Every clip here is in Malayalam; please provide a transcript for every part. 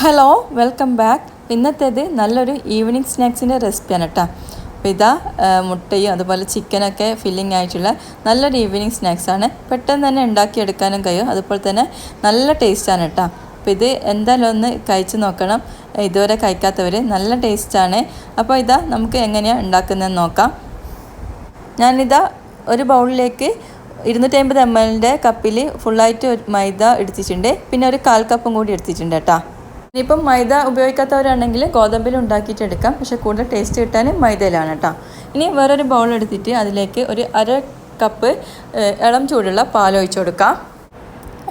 ഹലോ വെൽക്കം ബാക്ക് ഇന്നത്തേത് നല്ലൊരു ഈവനിങ് സ്നാക്സിന്റെ റെസിപ്പിയാണ് കേട്ടോ അപ്പോൾ ഇതാ മുട്ടയും അതുപോലെ ചിക്കനൊക്കെ ഫില്ലിംഗ് ആയിട്ടുള്ള നല്ലൊരു ഈവനിങ് സ്നാക്സാണ് പെട്ടെന്ന് തന്നെ ഉണ്ടാക്കിയെടുക്കാനും കഴിയും. അതുപോലെ തന്നെ നല്ല ടേസ്റ്റാണ് കേട്ടോ അപ്പോൾ ഇത് എന്തായാലും ഒന്ന് കഴിച്ച് നോക്കണം. ഇതുവരെ കഴിക്കാത്തവർ നല്ല ടേസ്റ്റാണ് അപ്പോൾ ഇതാ നമുക്ക് എങ്ങനെയാണ് ഉണ്ടാക്കുന്നതെന്ന് നോക്കാം. ഞാനിതാ ഒരു ബൗളിലേക്ക് ഇരുന്നൂറ്റി അമ്പത് എം എല്ലിന്റെ കപ്പിൽ ഫുള്ളായിട്ട് മൈദ എടുത്തിട്ടുണ്ട്. പിന്നെ ഒരു കാൽ കപ്പും കൂടി എടുത്തിട്ടുണ്ട് കേട്ടോ ഇനിയിപ്പം മൈദ ഉപയോഗിക്കാത്തവരാണെങ്കിൽ ഗോതമ്പിൽ ഉണ്ടാക്കിയിട്ട് എടുക്കാം. പക്ഷെ കൂടുതൽ ടേസ്റ്റ് കിട്ടാൻ മൈദയിലാണ് കേട്ടോ ഇനി വേറൊരു ബൗൾ എടുത്തിട്ട് അതിലേക്ക് ഒരു അര കപ്പ് ഇളം ചൂടുള്ള പാൽ ഒഴിച്ചു കൊടുക്കാം.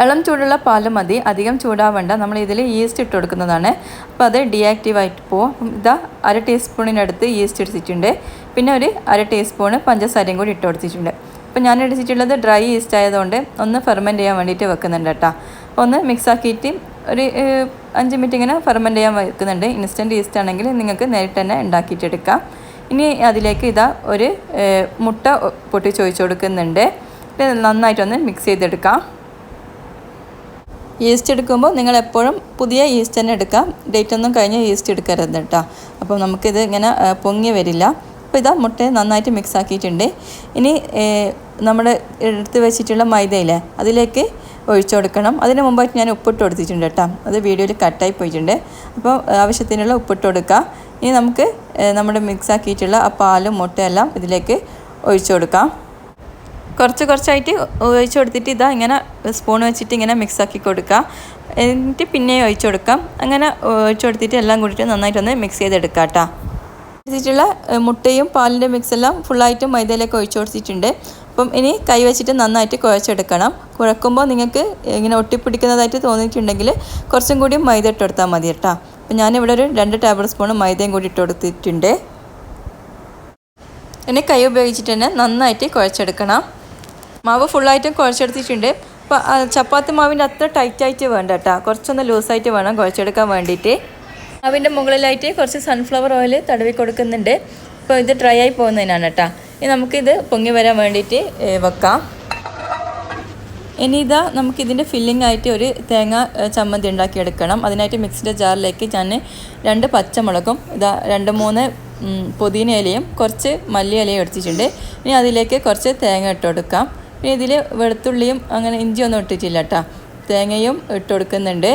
ഇളം ചൂടുള്ള പാൽ മതി. അധികം ചൂടാവേണ്ട. നമ്മൾ ഇതിൽ ഈസ്റ്റ് ഇട്ട് കൊടുക്കുന്നതാണ്. അപ്പോൾ അത് ഡീആക്റ്റീവ് ആയിട്ട് പോകും ഇതാ അര ടീസ്പൂണിനടുത്ത് ഈസ്റ്റ് എടുത്തിട്ടുണ്ട്. പിന്നെ ഒരു അര ടീസ്പൂണ് പഞ്ചസാരയും കൂടി ഇട്ട് കൊടുത്തിട്ടുണ്ട്. അപ്പോൾ ഞാൻ എടുത്തിട്ടുള്ളത് ഡ്രൈ ഈസ്റ്റ് ആയതുകൊണ്ട് ഒന്ന് ഫെർമെന്റ് ചെയ്യാൻ വേണ്ടിയിട്ട് വെക്കുന്നുണ്ട് കേട്ടോ അപ്പോൾ ഒന്ന് മിക്സ് ആക്കിയിട്ട് ഒരു അഞ്ച് മിനിറ്റ് ഇങ്ങനെ ഫെർമെന്റ് ചെയ്യാൻ വെക്കുന്നുണ്ട്. ഇൻസ്റ്റന്റ് ഈസ്റ്റ് ആണെങ്കിൽ നിങ്ങൾക്ക് നേരിട്ട് തന്നെ ഉണ്ടാക്കിയിട്ടെടുക്കാം. ഇനി അതിലേക്ക് ഇതാ ഒരു മുട്ട പൊട്ടി ചോദിച്ചു കൊടുക്കുന്നുണ്ട്. നന്നായിട്ടൊന്ന് മിക്സ് ചെയ്തെടുക്കാം. ഈസ്റ്റ് എടുക്കുമ്പോൾ നിങ്ങൾ എപ്പോഴും പുതിയ ഈസ്റ്റ് തന്നെ എടുക്കാം. ഡേറ്റ് ഒന്നും കഴിഞ്ഞ ഈസ്റ്റ് എടുക്കരുത് കേട്ടോ അപ്പോൾ നമുക്കിത് ഇങ്ങനെ പൊങ്ങി വരില്ല. അപ്പോൾ ഇതാ മുട്ട നന്നായിട്ട് മിക്സ് ആക്കിയിട്ടുണ്ട്. ഇനി നമ്മുടെ എടുത്ത് വെച്ചിട്ടുള്ള മൈദയിലെ അതിലേക്ക് ഒഴിച്ചു കൊടുക്കണം. അതിന് മുമ്പായിട്ട് ഞാൻ ഉപ്പിട്ട് കൊടുത്തിട്ടുണ്ട് കേട്ടോ. അത് വീഡിയോയിൽ കട്ടായി പോയിട്ടുണ്ട്. അപ്പോൾ ആവശ്യത്തിനുള്ള ഉപ്പിട്ട് കൊടുക്കുക ഇനി നമുക്ക് നമ്മുടെ മിക്സ് ആക്കിയിട്ടുള്ള ആ പാലും മുട്ടയെല്ലാം ഇതിലേക്ക് ഒഴിച്ചു കൊടുക്കാം. കുറച്ച് കുറച്ചായിട്ട് ഒഴിച്ചു കൊടുത്തിട്ട് ഇതാ ഇങ്ങനെ സ്പൂൺ വെച്ചിട്ട് ഇങ്ങനെ മിക്സ് ആക്കി കൊടുക്കുക എന്നിട്ട് പിന്നെയും ഒഴിച്ചു കൊടുക്കാം. അങ്ങനെ ഒഴിച്ചു കൊടുത്തിട്ട് എല്ലാം കൂടിയിട്ട് നന്നായിട്ടൊന്ന് മിക്സ് ചെയ്തെടുക്കാം കേട്ടോ. വെച്ചിട്ടുള്ള മുട്ടയും പാലിന്റെ മിക്സ് എല്ലാം ഫുള്ളായിട്ട് മൈദയിലേക്ക് ഒഴിച്ചു കൊടുത്തിട്ടുണ്ട്. അപ്പം ഇനി കൈ വെച്ചിട്ട് നന്നായിട്ട് കുഴച്ചെടുക്കണം. കുഴക്കുമ്പോൾ നിങ്ങൾക്ക് ഇങ്ങനെ ഒട്ടിപ്പിടിക്കുന്നതായിട്ട് തോന്നിയിട്ടുണ്ടെങ്കിൽ കുറച്ചും കൂടി മൈദ ഇട്ട് കൊടുത്താൽ മതി കേട്ടോ. അപ്പം ഞാനിവിടെ ഒരു രണ്ട് ടേബിൾ സ്പൂൺ മൈദയും കൂടി ഇട്ട് കൊടുത്തിട്ടുണ്ട്. ഇനി കൈ ഉപയോഗിച്ചിട്ട് തന്നെ നന്നായിട്ട് കുഴച്ചെടുക്കണം. മാവ് ഫുള്ളായിട്ടും കുഴച്ചെടുത്തിട്ടുണ്ട്. അപ്പോൾ ചപ്പാത്തി മാവിന്റെ അത്ര ടൈറ്റായിട്ട് വേണ്ട കേട്ടോ. കുറച്ചൊന്ന് ലൂസായിട്ട് വേണം കുഴച്ചെടുക്കാൻ വേണ്ടിയിട്ട്. മാവിന്റെ മുകളിലായിട്ട് കുറച്ച് സൺഫ്ലവർ ഓയിൽ തടവി കൊടുക്കുന്നുണ്ട്. അപ്പോൾ ഇത് ഡ്രൈ ആയി പോകുന്നതിനാണ് കേട്ടോ ഇനി നമുക്കിത് പൊങ്ങി വരാൻ വേണ്ടിയിട്ട് വെക്കാം. ഇനി ഇതാ നമുക്കിതിന്റെ ഫില്ലിംഗ് ആയിട്ട് ഒരു തേങ്ങ ചമ്മന്തി ഉണ്ടാക്കിയെടുക്കണം. അതിനായിട്ട് മിക്സിന്റെ ജാറിലേക്ക് ഞാൻ രണ്ട് പച്ചമുളകും ഇതാ രണ്ട് മൂന്ന് പുതിന ഇലയും കുറച്ച് മല്ലി ഇലയും എടുത്തിട്ടുണ്ട്. ഇനി അതിലേക്ക് കുറച്ച് തേങ്ങ ഇട്ട് കൊടുക്കാം. ഇനി ഇതിൽ വെളുത്തുള്ളിയും അങ്ങനെ ഇഞ്ചിയൊന്നും ഇട്ടിട്ടില്ല കേട്ടോ തേങ്ങയും ഇട്ട് കൊടുക്കുന്നുണ്ട്.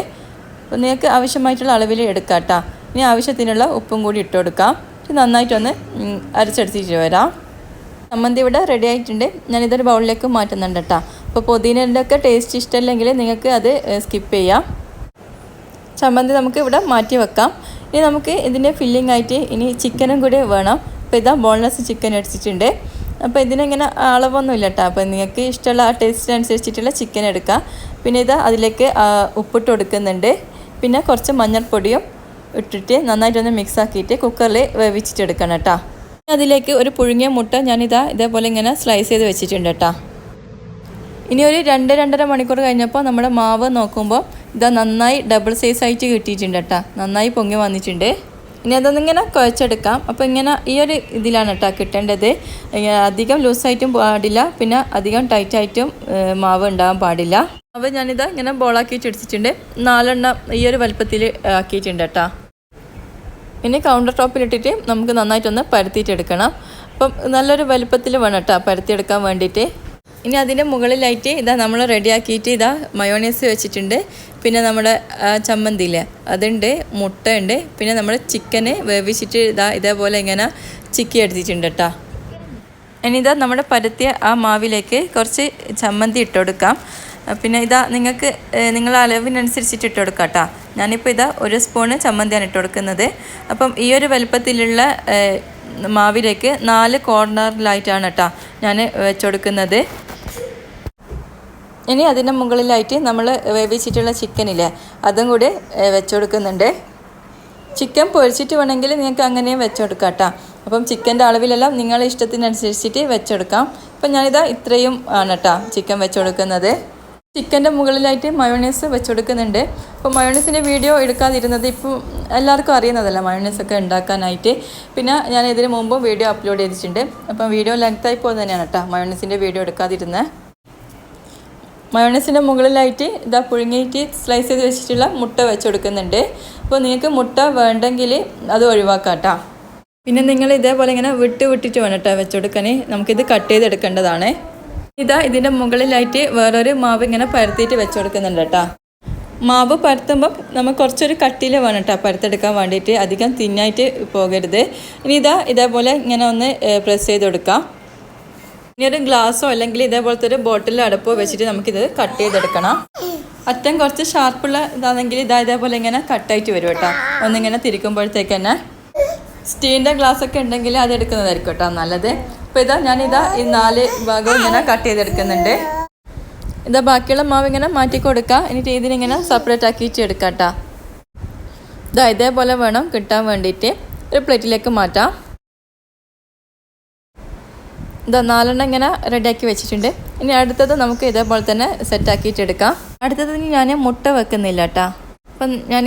നിങ്ങൾക്ക് ആവശ്യമായിട്ടുള്ള അളവിൽ എടുക്കാം കേട്ടോ ഇനി ആവശ്യത്തിനുള്ള ഉപ്പും കൂടി ഇട്ട് കൊടുക്കാം. നന്നായിട്ടൊന്ന് അരച്ചെടുത്തിട്ട് വരാം. ചമ്മന്തി ഇവിടെ റെഡി ആയിട്ടുണ്ട്. ഞാനിതൊരു ബൗളിലേക്ക് മാറ്റുന്നുണ്ട് കേട്ടോ അപ്പോൾ പുതിനേന്റെ ഒക്കെ ടേസ്റ്റ് ഇഷ്ടമല്ലെങ്കിൽ നിങ്ങൾക്ക് അത് സ്കിപ്പ് ചെയ്യാം. ചമ്മന്തി നമുക്ക് ഇവിടെ മാറ്റി വെക്കാം. ഇനി നമുക്ക് ഇതിന്റെ ഫില്ലിംഗ് ആയിട്ട് ഇനി ചിക്കനും കൂടി വേണം. അപ്പോൾ ഇതാ ബോൺലെസ് ചിക്കൻ അടിച്ചിട്ടുണ്ട്. അപ്പോൾ ഇതിനിങ്ങനെ അളവൊന്നുമില്ല കേട്ടോ അപ്പോൾ നിങ്ങൾക്ക് ഇഷ്ടമുള്ള ആ ടേസ്റ്റിനനുസരിച്ചിട്ടുള്ള ചിക്കൻ എടുക്കാം. പിന്നെ ഇതാ അതിലേക്ക് ഉപ്പിട്ട് കൊടുക്കുന്നുണ്ട്. പിന്നെ കുറച്ച് മഞ്ഞൾപ്പൊടിയും ഇട്ടിട്ട് നന്നായിട്ടൊന്ന് മിക്സ് ആക്കിയിട്ട് കുക്കറിൽ വേവിച്ചിട്ടെടുക്കണം കേട്ടോ. അതിലേക്ക് ഒരു പുഴുങ്ങിയ മുട്ട ഞാനിതാ ഇതേപോലെ ഇങ്ങനെ സ്ലൈസ് ചെയ്ത് വെച്ചിട്ടുണ്ട് കേട്ടോ. ഇനി ഒരു രണ്ട് രണ്ടര മണിക്കൂർ കഴിഞ്ഞപ്പോൾ നമ്മുടെ മാവ് നോക്കുമ്പോൾ ഇതാ നന്നായി ഡബിൾ സൈസ് ആയിട്ട് കിട്ടിയിട്ടുണ്ട് കേട്ടോ. നന്നായി പൊങ്ങി വന്നിട്ടുണ്ട്. ഇനി അതൊന്നിങ്ങനെ കുഴച്ചെടുക്കാം. അപ്പോൾ ഇങ്ങനെ ഈ ഒരു ഇതിലാണ് കേട്ടോ കിട്ടേണ്ടത്. അധികം ലൂസായിട്ടും പാടില്ല. പിന്നെ അധികം ടൈറ്റായിട്ടും മാവ് ഉണ്ടാകാൻ പാടില്ല. മാവ് ഞാനിതാ ഇങ്ങനെ ബോളാക്കി വെച്ചിടിച്ചിട്ടുണ്ട് നാലെണ്ണം ഈ ഒരു വലുപ്പത്തിൽ ആക്കിയിട്ടുണ്ട് കേട്ടോ ഇനി കൗണ്ടർ ടോപ്പിലിട്ടിട്ട് നമുക്ക് നന്നായിട്ടൊന്ന് പരത്തിയിട്ടെടുക്കണം അപ്പം നല്ലൊരു വലുപ്പത്തിൽ വേണം കേട്ടോ പരത്തിയെടുക്കാൻ വേണ്ടിയിട്ട്. ഇനി അതിന്റെ മുകളിലായിട്ട് ഇതാ നമ്മൾ റെഡിയാക്കിയിട്ട് ഇതാ മയോണൈസ് വെച്ചിട്ടുണ്ട്. പിന്നെ നമ്മുടെ ആ, ചമ്മന്തിയില്ലേ അതുണ്ട് മുട്ട ഉണ്ട് പിന്നെ നമ്മുടെ ചിക്കന് വേവിച്ചിട്ട് ഇതാ ഇതേപോലെ ഇങ്ങനെ ചിക്കി എടുത്തിട്ടുണ്ട് കേട്ടോ ഇനി ഇതാ നമ്മുടെ പരത്തിയ ആ മാവിലേക്ക് കുറച്ച് ചമ്മന്തി ഇട്ട് കൊടുക്കാം. അഹ് പിന്നെ ഇതാ നിങ്ങൾക്ക് നിങ്ങൾ നിങ്ങളെ അളവിനനുസരിച്ചിട്ട് ഇട്ട് കൊടുക്കാം കേട്ടോ. ഞാനിപ്പോൾ ഇതാ ഒരു സ്പൂണ് ചമ്മന്തിയാണ് ഇട്ട് കൊടുക്കുന്നത്. അപ്പം ഈ ഒരു വലുപ്പത്തിലുള്ള മാവിലേക്ക് നാല് കോർണറിലായിട്ടാണ് കേട്ടോ ഞാൻ വെച്ച് കൊടുക്കുന്നത്. ഇനി അതിന്റെ മുകളിലായിട്ട് നമ്മൾ വേവിച്ചിട്ടുള്ള ചിക്കനില്ലേ അതും കൂടി ഏഹ്, വെച്ച് കൊടുക്കുന്നുണ്ട്. ചിക്കൻ പൊരിച്ചിട്ട് വേണമെങ്കിൽ നിങ്ങൾക്ക് അങ്ങനെയും വെച്ചെടുക്കാം കേട്ടോ. അപ്പം ചിക്കന്റെ അളവിലെല്ലാം നിങ്ങളുടെ ഇഷ്ടത്തിനനുസരിച്ചിട്ട് വെച്ചെടുക്കാം അപ്പം ഞാനിതാ ഇത്രയും ആണ് കേട്ടോ ചിക്കൻ വെച്ചുകൊടുക്കുന്നത് ചിക്കന്റെ മുകളിലായിട്ട് മയോണൈസ് വെച്ചുകൊടുക്കുന്നുണ്ട് അപ്പോൾ മയോണൈസിന്റെ വീഡിയോ എടുക്കാതിരുന്നത് ഇപ്പോൾ എല്ലാവർക്കും അറിയുന്നതല്ല മയോണൈസ് ഒക്കെ ഉണ്ടാക്കാനായിട്ട്. പിന്നെ ഞാൻ ഇതിന് മുമ്പ് വീഡിയോ അപ്ലോഡ് ചെയ്തിട്ടുണ്ട്. അപ്പം വീഡിയോ ലെങ്ത്തായി പോകുന്നത് തന്നെയാണ് കേട്ടോ മയോണൈസിന്റെ വീഡിയോ എടുക്കാതിരുന്നത് മയോണൈസിന്റെ മുകളിലായിട്ട് ഇതാ പുഴുങ്ങിയിട്ട് സ്ലൈസ് ചെയ്ത് വെച്ചിട്ടുള്ള മുട്ട വെച്ച് കൊടുക്കുന്നുണ്ട് അപ്പോൾ നിങ്ങൾക്ക് മുട്ട വേണ്ടെങ്കിൽ അത് ഒഴിവാക്കാം കേട്ടോ. പിന്നെ നിങ്ങൾ ഇതേപോലെ ഇങ്ങനെ വിട്ട് വിട്ടിട്ട് വേണം കേട്ടോ വെച്ച് കൊടുക്കാൻ നമുക്കിത് കട്ട് ചെയ്തെടുക്കേണ്ടതാണ്. ഇതാ ഇതിന്റെ മുകളിലായിട്ട് വേറൊരു മാവ് ഇങ്ങനെ പരത്തിയിട്ട് വെച്ച് കൊടുക്കുന്നുണ്ട് കേട്ടോ. മാവ് പരത്തുമ്പം നമുക്ക് കുറച്ചൊരു കട്ടിയിൽ വേണം കേട്ടോ പരത്തെടുക്കാൻ വേണ്ടിയിട്ട്. അധികം തിന്നായിട്ട് പോകരുത്. ഇനി ഇതാ ഇതേപോലെ ഇങ്ങനെ ഒന്ന് പ്രസ് ചെയ്ത് കൊടുക്കാം ഇനി ഒരു ഗ്ലാസ്സോ അല്ലെങ്കിൽ ഇതേപോലത്തെ ഒരു ബോട്ടിൽ അടപ്പോ വെച്ചിട്ട് നമുക്കിത് കട്ട് ചെയ്തെടുക്കണം. അറ്റം കുറച്ച് ഷാർപ്പുള്ള ഇതാണെങ്കിൽ ഇതാ ഇതേപോലെ ഇങ്ങനെ കട്ടായിട്ട് വരും കേട്ടോ. ഒന്നിങ്ങനെ തിരിക്കുമ്പോഴത്തേക്ക് തന്നെ. സ്റ്റീലിന്റെ ഗ്ലാസ് ഒക്കെ ഉണ്ടെങ്കിൽ അത് എടുക്കുന്നതായിരിക്കും കേട്ടോ നല്ലത്. അപ്പോൾ ഇതാ ഞാനിതാ ഈ നാല് ഭാഗവും ഇങ്ങനെ കട്ട് ചെയ്തെടുക്കുന്നുണ്ട്. ഇതാ ബാക്കിയുള്ള മാവ് ഇങ്ങനെ മാറ്റി കൊടുക്കുക എന്നിട്ട് ഇതിനിങ്ങനെ സെപ്പറേറ്റ് ആക്കിയിട്ട് എടുക്കാം ഇതാ ഇതേപോലെ വേണം കിട്ടാൻ വേണ്ടിയിട്ട്. ഒരു പ്ലേറ്റിലേക്ക് മാറ്റാം. ഇതാ നാലെണ്ണം ഇങ്ങനെ റെഡിയാക്കി വെച്ചിട്ടുണ്ട്. ഇനി അടുത്തത് നമുക്ക് ഇതേപോലെ തന്നെ സെറ്റാക്കിയിട്ട് എടുക്കാം. അടുത്തത് ഞാൻ മുട്ട വെക്കുന്നില്ല കേട്ടോ അപ്പം ഞാൻ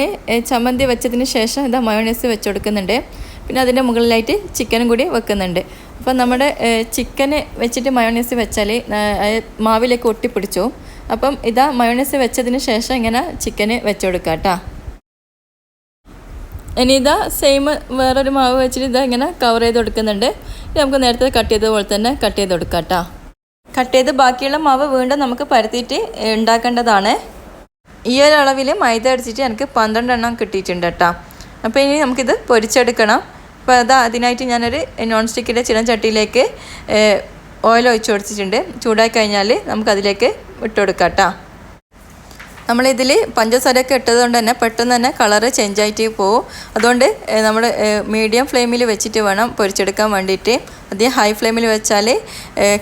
ചമ്മന്തി വെച്ചതിന് ശേഷം ഇതാ മയോണൈസ് വെച്ച് കൊടുക്കുന്നുണ്ട്. പിന്നെ അതിന്റെ മുകളിലായിട്ട് ചിക്കനും കൂടി വെക്കുന്നുണ്ട്. അപ്പം നമ്മുടെ ചിക്കന് വെച്ചിട്ട് മയോണൈസ് വെച്ചാൽ മാവിലേക്ക് ഒട്ടിപ്പിടിച്ചു. അപ്പം ഇതാ മയോണൈസ് വെച്ചതിന് ശേഷം ഇങ്ങനെ ചിക്കന് വെച്ചുകൊടുക്കുക കേട്ടോ. ഇനി ഇതാ സെയിം വേറൊരു മാവ് വെച്ചിട്ട് ഇതാ ഇങ്ങനെ കവർ ചെയ്ത് കൊടുക്കുന്നുണ്ട്. നമുക്ക് നേരത്തെ കട്ട് ചെയ്ത പോലെ തന്നെ കട്ട് ചെയ്ത് കൊടുക്കാം കേട്ടോ. കട്ട് ചെയ്ത് ബാക്കിയുള്ള മാവ് വീണ്ടും നമുക്ക് പരത്തിയിട്ട് ഉണ്ടാക്കേണ്ടതാണ്. ഈ ഒരു അളവിൽ മൈദ അടിച്ചിട്ട് എനിക്ക് പന്ത്രണ്ട് എണ്ണം കിട്ടിയിട്ടുണ്ട് കേട്ടോ. അപ്പോൾ ഇനി നമുക്കിത് പൊരിച്ചെടുക്കണം. അപ്പോൾ അതാ അതിനായിട്ട് ഞാനൊരു നോൺ സ്റ്റിക്കിന്റെ ചിലഞ്ചട്ടിയിലേക്ക് ഓയിൽ ഒഴിച്ച് കൊടുത്തിട്ടുണ്ട്. ചൂടായി കഴിഞ്ഞാൽ നമുക്കതിലേക്ക് ഇട്ട് കൊടുക്കാം കേട്ടോ നമ്മളിതിൽ പഞ്ചസാരയൊക്കെ ഇട്ടത് തന്നെ പെട്ടെന്ന് തന്നെ കളറ് ചേഞ്ച് ആയിട്ട് പോകും അതുകൊണ്ട് നമ്മൾ മീഡിയം ഫ്ലെയിമിൽ വെച്ചിട്ട് വേണം പൊരിച്ചെടുക്കാൻ വേണ്ടിയിട്ട്. അധികം ഹൈ ഫ്ലെയിമിൽ വെച്ചാൽ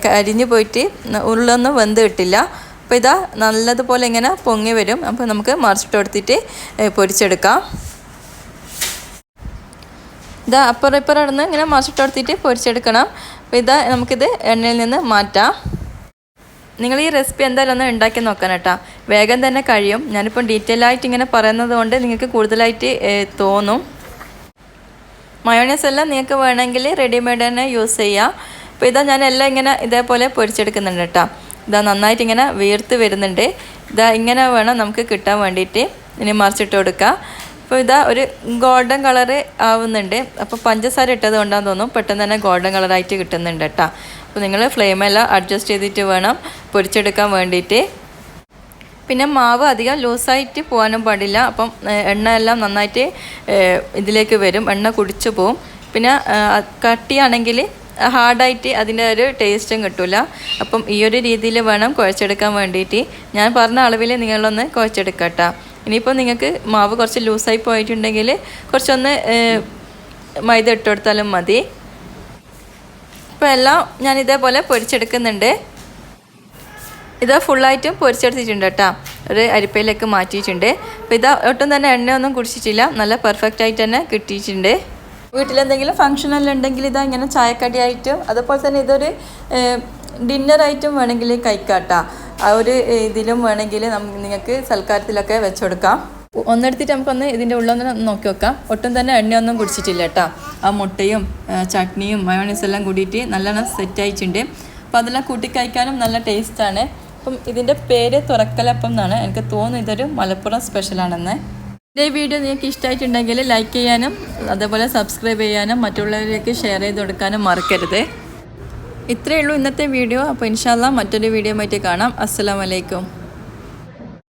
കരിഞ്ഞു പോയിട്ട് ഉള്ളൊന്നും വെന്ത് കിട്ടില്ല. അപ്പോൾ ഇതാ നല്ലതുപോലെ ഇങ്ങനെ പൊങ്ങി വരും. അപ്പോൾ നമുക്ക് മറിച്ചിട്ട് കൊടുത്തിട്ട് പൊരിച്ചെടുക്കാം. ഇതാ അപ്പുറം ഇപ്പുറം ഇടന്ന് ഇങ്ങനെ മറിച്ചിട്ട് കൊടുത്തിട്ട് പൊരിച്ചെടുക്കണം. അപ്പോൾ ഇതാ നമുക്കിത് എണ്ണയിൽ നിന്ന് മാറ്റാം. നിങ്ങൾ ഈ റെസിപ്പി എന്തായാലും ഒന്ന് ഉണ്ടാക്കി നോക്കാൻ കേട്ടോ. വേഗം തന്നെ കഴിയും. ഞാനിപ്പം ഡീറ്റെയിൽ ആയിട്ട് ഇങ്ങനെ പറയുന്നത് കൊണ്ട് നിങ്ങൾക്ക് കൂടുതലായിട്ട് തോന്നും. മയോണൈസ് എല്ലാം നിങ്ങൾക്ക് വേണമെങ്കിൽ റെഡിമെയ്ഡ് തന്നെ യൂസ് ചെയ്യാം. അപ്പോൾ ഇതാ ഞാൻ എല്ലാം ഇങ്ങനെ ഇതേപോലെ പൊരിച്ചെടുക്കുന്നുണ്ട് കേട്ടോ. ഇതാ നന്നായിട്ട് ഇങ്ങനെ വീർത്ത് വരുന്നുണ്ട്. ഇതാ ഇങ്ങനെ വേണം നമുക്ക് കിട്ടാൻ വേണ്ടിയിട്ട്. ഇനി മറിച്ചിട്ട് കൊടുക്കുക അപ്പോൾ ഇതാ ഒരു ഗോൾഡൻ കളറ് ആവുന്നുണ്ട്. അപ്പോൾ പഞ്ചസാര ഇട്ടത് കൊണ്ടാന്ന് തോന്നും പെട്ടെന്ന് തന്നെ ഗോൾഡൻ കളറായിട്ട് കിട്ടുന്നുണ്ട് കേട്ടോ. അപ്പോൾ നിങ്ങൾ ഫ്ലെയിമെല്ലാം അഡ്ജസ്റ്റ് ചെയ്തിട്ട് വേണം പൊരിച്ചെടുക്കാൻ വേണ്ടിയിട്ട്. പിന്നെ മാവ് അധികം ലൂസായിട്ട് പോകാനും പാടില്ല. അപ്പം എണ്ണ എല്ലാം നന്നായിട്ട് ഇതിലേക്ക് വരും. എണ്ണ കുടിച്ചു പോവും. പിന്നെ കട്ടിയാണെങ്കിൽ ഹാർഡായിട്ട് അതിന്റെ ഒരു ടേസ്റ്റും കിട്ടില്ല അപ്പം ഈ ഒരു രീതിയിൽ വേണം കുഴച്ചെടുക്കാൻ വേണ്ടിയിട്ട്. ഞാൻ പറഞ്ഞ അളവിൽ നിങ്ങളൊന്ന് കുഴച്ചെടുക്കട്ടോ. ഇനിയിപ്പോൾ നിങ്ങൾക്ക് മാവ് കുറച്ച് ലൂസായി പോയിട്ടുണ്ടെങ്കിൽ കുറച്ചൊന്ന് മൈദ ഇട്ട് കൊടുത്താലും മതി. ഇപ്പോൾ എല്ലാം ഞാൻ ഇതേപോലെ പൊരിച്ചെടുക്കുന്നുണ്ട്. ഇത് ഫുള്ളായിട്ടും പൊരിച്ചെടുത്തിട്ടുണ്ട് കേട്ടോ. ഒരു അരിപ്പയിലേക്ക് മാറ്റിയിട്ടുണ്ട്. അപ്പോൾ ഇത് ഒട്ടും തന്നെ എണ്ണയൊന്നും കുടിച്ചിട്ടില്ല. നല്ല പെർഫെക്റ്റ് ആയിട്ട് തന്നെ കിട്ടിയിട്ടുണ്ട്. വീട്ടിലെന്തെങ്കിലും ഫംഗ്ഷനെല്ലാം ഉണ്ടെങ്കിൽ ഇതാ ഇങ്ങനെ ചായക്കടിയായിട്ടും അതുപോലെ തന്നെ ഇതൊരു ഡിന്നറായിട്ടും വേണമെങ്കിൽ കഴിക്കാട്ടോ ആ ഒരു ഇതിലും വേണമെങ്കിൽ നിങ്ങൾക്ക് സൽക്കാരത്തിലൊക്കെ വെച്ചെടുക്കാം. ഒന്നെടുത്തിട്ട് നമുക്കൊന്ന് ഇതിന്റെ ഉള്ളൊന്ന് നോക്കി വെക്കാം. ഒട്ടും തന്നെ എണ്ണയൊന്നും കുടിച്ചിട്ടില്ല കേട്ടോ. ആ മുട്ടയും ചട്നിയും മയോണീസ് എല്ലാം കൂടിയിട്ട് നല്ലോണം സെറ്റ് ആയിട്ടുണ്ട് അപ്പോൾ അതെല്ലാം കൂട്ടി കഴിക്കാനും നല്ല ടേസ്റ്റാണ്. അപ്പം ഇതിന്റെ പേര് തുറക്കലപ്പം എന്നാണ്. എനിക്ക് തോന്നുന്നു ഇതൊരു മലപ്പുറം സ്പെഷ്യലാണെന്ന് ഈ വീഡിയോ നിങ്ങൾക്ക് ഇഷ്ടമായിട്ടുണ്ടെങ്കിൽ ലൈക്ക് ചെയ്യാനും അതേപോലെ സബ്സ്ക്രൈബ് ചെയ്യാനും മറ്റുള്ളവരിലേക്ക് ഷെയർ ചെയ്ത് കൊടുക്കാനും മറക്കരുത്. ഇത്രയേ ഉള്ളൂ ഇന്നത്തെ വീഡിയോ. അപ്പോൾ ഇൻഷാല്ല മറ്റൊരു വീഡിയോ ആയിട്ട് കാണാം. അസ്സാം വലൈക്കും